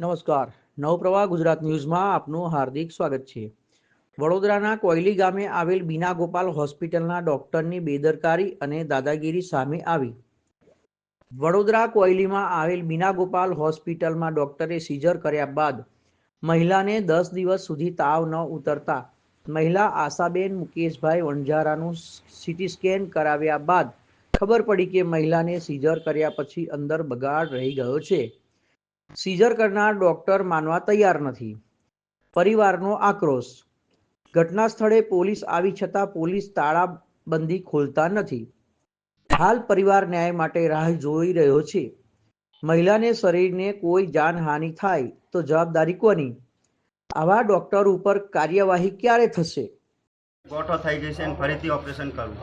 નમસ્કાર. નવપ્રવાહ ગુજરાત ન્યૂઝમાં આપનું હાર્દિક સ્વાગત છે. વડોદરાના કોયલી ગામે આવેલ બીના ગોપાલ હોસ્પિટલના ડોક્ટરની બેદરકારી અને દાદાગીરી સામે આવી. વડોદરા કોયલીમાં આવેલ બીના ગોપાલ હોસ્પિટલમાં ડોક્ટરે સીઝર કર્યા બાદ મહિલાને દસ દિવસ સુધી તાવ ન ઉતરતા મહિલા આશાબેન મુકેશભાઈ વણઝારાનું સીટી સ્કેન કરાવ્યા બાદ ખબર પડી કે મહિલાને સીઝર કર્યા પછી અંદર બગાડ રહી ગયો છે. સીઝર કરનાર ડોક્ટર માનવા તૈયાર નથી. પરિવારનો આક્રોશ. ઘટના સ્થળે પોલીસ આવી છતાં પોલીસ તાળાબંધી ખોલતા નથી. હાલ પરિવાર ન્યાય માટે રાહ જોઈ રહ્યો છે. મહિલાને શરીરને કોઈ જાનહાનિ થાય તો જવાબદારી કોની? આવા ડોક્ટર ઉપર કાર્યવાહી ક્યારે થશે? ગોઠો થઈ ગઈ છે અને ફરીથી ઓપરેશન કરવું.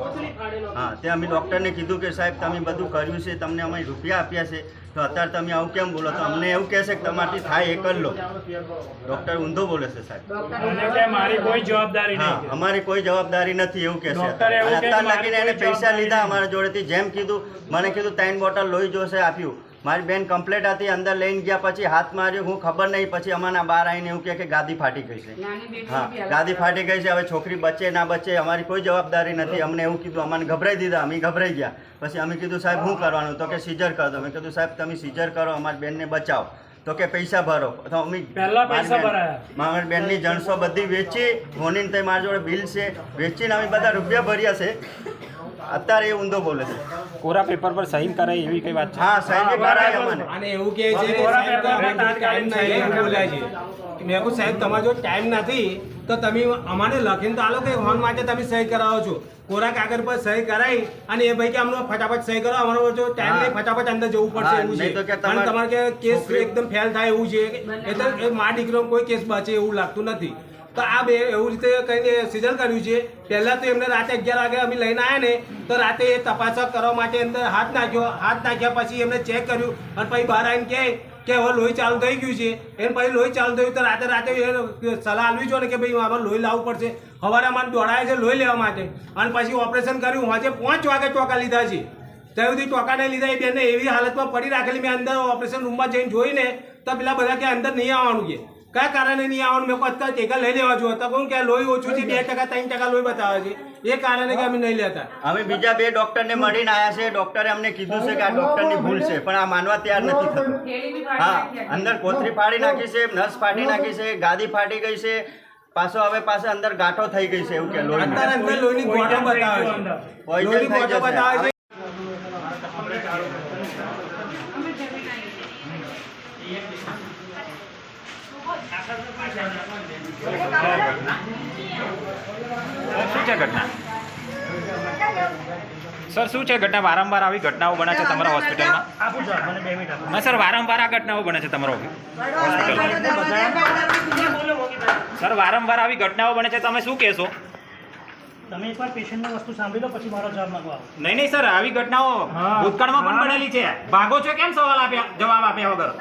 હા તે અમે ડૉક્ટરને કીધું કે સાહેબ તમે બધું કર્યું છે તમને અમે રૂપિયા આપ્યા છે. તો અત્યારે તમે આવું કેમ બોલો? તો અમને એવું કહેશે કે તમારથી થાય એ કરી લો. ડૉક્ટર ઊંધો બોલે છે સાહેબ. હા અમારી કોઈ જવાબદારી નથી એવું કહેશે અત્યારે. લાગીને એને પૈસા લીધા અમારા જોડેથી. જેમ કીધું મને કીધું ત્રણ બોટલ લોહી જોશે આપ્યું. મારી બેન કમ્પ્લેટ હતી અંદર લઈને ગયા પછી હાથ માર્યો હું ખબર નહીં પછી અમારા બહાર આવીને એવું કે ગાદી ફાટી ગઈ છે. હા ગાદી ફાટી ગઈ છે હવે છોકરી બચે ના બચે અમારી કોઈ જવાબદારી નથી. અમને એવું કીધું અમને ગભરાઈ દીધા અમે ગભરાઈ ગયા. પછી અમે કીધું સાહેબ શું કરવાનું? તો કે સીઝર કરો અમે મેં કીધું સાહેબ તમે સીઝર કરો અમારી બેનને બચાવો. તો કે પૈસા ભરો. તો અમે પહેલા પૈસા ભરાયા. મારી બેનની જણસો બધી વેચી હોનીને તે મારી જોડે બિલ છે. વેચીને અમે બધા રૂપિયા ભર્યા છે. અત્યારે એ ઊંધો બોલે છે. કોરા પેપર પર સહી કરાય એવી કઈ વાત છે? હા સાહેબ કરાય મને. અને એવું કહે છે કે કોરા પેપર પર ટાઈમ નહીં બોલાય છે. મેં કહું સાહેબ તમારો જો ટાઈમ નથી તો તમે અમારે લખીને તો આલો કે હોન માટે તમે સહી કરાવો છો. કોરા કાગળ પર સહી કરાવી અને એ ભાઈ કે અમને ફટાફટ સહી કરો અમારો જો ટાઈમ નહીં ફટાફટ અંદર જવું પડશે એવું નહીં તો કે છે અને તમારે તમારે કે કેસ એકદમ ફેલ થાય એવું છે. એટલે મા દીકરો કોઈ કેસ બચે એવું લાગતું નથી. તો આ બે એવું રીતે કહીને સિઝન કર્યું છે. પહેલાં તો એમને રાતે અગિયાર વાગે અમે લઈને આવ્યા ને, તો રાતે એ તપાસ કરવા માટે અંદર હાથ નાખ્યો. હાથ નાખ્યા પછી એમને ચેક કર્યું અને પછી બહાર આવીને કહે કે હવે લોહી ચાલુ થઈ ગયું છે. એને પછી લોહી ચાલુ થયું તો રાતે રાતે સલાહ આપવી જોઈએ કે ભાઈ આમાં લોહી લાવવું પડશે. સવારે અમારે દોડાય છે લોહી લેવા માટે. અને પછી ઓપરેશન કર્યું. આજે પાંચ વાગે ચોકા લીધા છે. ત્યાં સુધી ટોકા નહીં લીધા. એ બેને એવી હાલતમાં પડી રાખેલી. મેં અંદર ઓપરેશન રૂમમાં જઈને જોઈને તો પેલા બધા કે અંદર નહીં આવવાનું કે. કયા કારણે નહીં આવવાનું? મેં કોઈ ટેકા લઈ લેવા જોઈએ તો કહું કે લોહી ઓછું છે બે ટકા ત્રણ ટકા લોહી બતાવે છે. એ કારણે કે અમે નહીં લેતા. અમે બીજા બે ડોક્ટરને મળીને આવ્યા છે. ડોક્ટરે અમને કીધું છે કે આ ડોક્ટરની ભૂલ છે પણ આ માનવા તૈયાર નથી થતું. હા અંદર કોથરી ફાડી નાખી છે નસ ફાટી નાખી છે ગાદી ફાટી ગઈ છે. પાછો હવે પાછો અંદર ગાંઠો થઈ ગઈ છે એવું કે લોહી અંદર લોહીની ગોળો બતાવે છે. લોહીની થઈ બતાવે છે. શું છે ઘટના? સર શું છે ઘટના? વારંવાર આવી ઘટનાઓ બને છે તમારા હોસ્પિટલમાં. ના સર વારંવાર આ ઘટનાઓ બને છે તમારા હોસ્પિટલમાં સર વારંવાર આવી ઘટનાઓ બને છે. તમે શું કહેશો? તમે એકવાર પેશન્ટની વસ્તુ સાંભળી લો પછી મારો જવાબ માંગો નહીં નહીં સર આવી ઘટનાઓ ભૂતકાળમાં પણ બનેલી છે. ભાગો છો કેમ સવાલ આપ્યા જવાબ આપ્યા વગર?